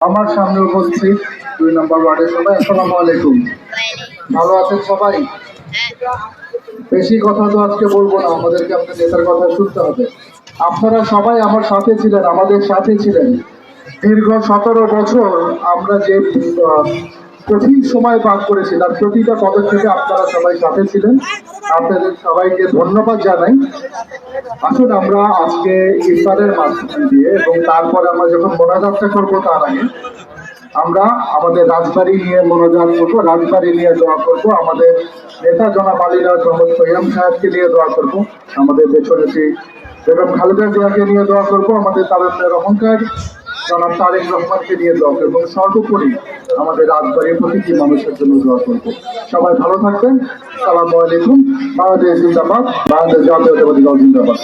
আমার সামনে উপস্থিত দুই নম্বর ওয়ার্ডের সবাই আসসালামু আলাইকুম। ভালো আছেন সবাই? বেশি কথা তো আজকে বলব না আমাদেরকে আপনার নেতার কথা শুনতে হবে। আপনারা সবাই আমার সাথে ছিলেন আমাদের সাথে ছিলেন। দীর্ঘ সতেরো বছর আমরা যে কঠিন সময় পার করেছি তার প্রতিটা পদক্ষেপে আপনারা সবাই সাথে ছিলেন, আপনাদের সবাইকে ধন্যবাদ জানাই। আসুন আমরা আজকে ইফতারের মাধ্যম দিয়ে এবং তারপরে আমরা যখন মোনাজাতটা করব তার আগে, আমরা আমাদের রাজবাড়ি নিয়ে মনোজাত করব, রাজবাড়ি নিয়ে দোয়া করব, আমাদের নেতা জনাব আলীরা মোহাম্মদ সৈয়াম সাহেবকে নিয়ে দোয়া করব, আমাদের দেশনেত্রী বেগম খালেদা জিয়াকে নিয়ে দোয়া করব, আমাদের তারকের অহংকার জনাব তারেক রহমানকে নিয়ে দোয়া করব। এবং সর্বোপরি আমাদের রাজবাড়ির প্রতিটি মানুষের জন্য দোয়া করব। সবাই ভালো থাকবেন। সালামু আলাইকুম। বাংলাদেশ জিন্দাবাদ। বাংলাদেশ জাতীয়তাবাদী দল জিন্দাবাদ।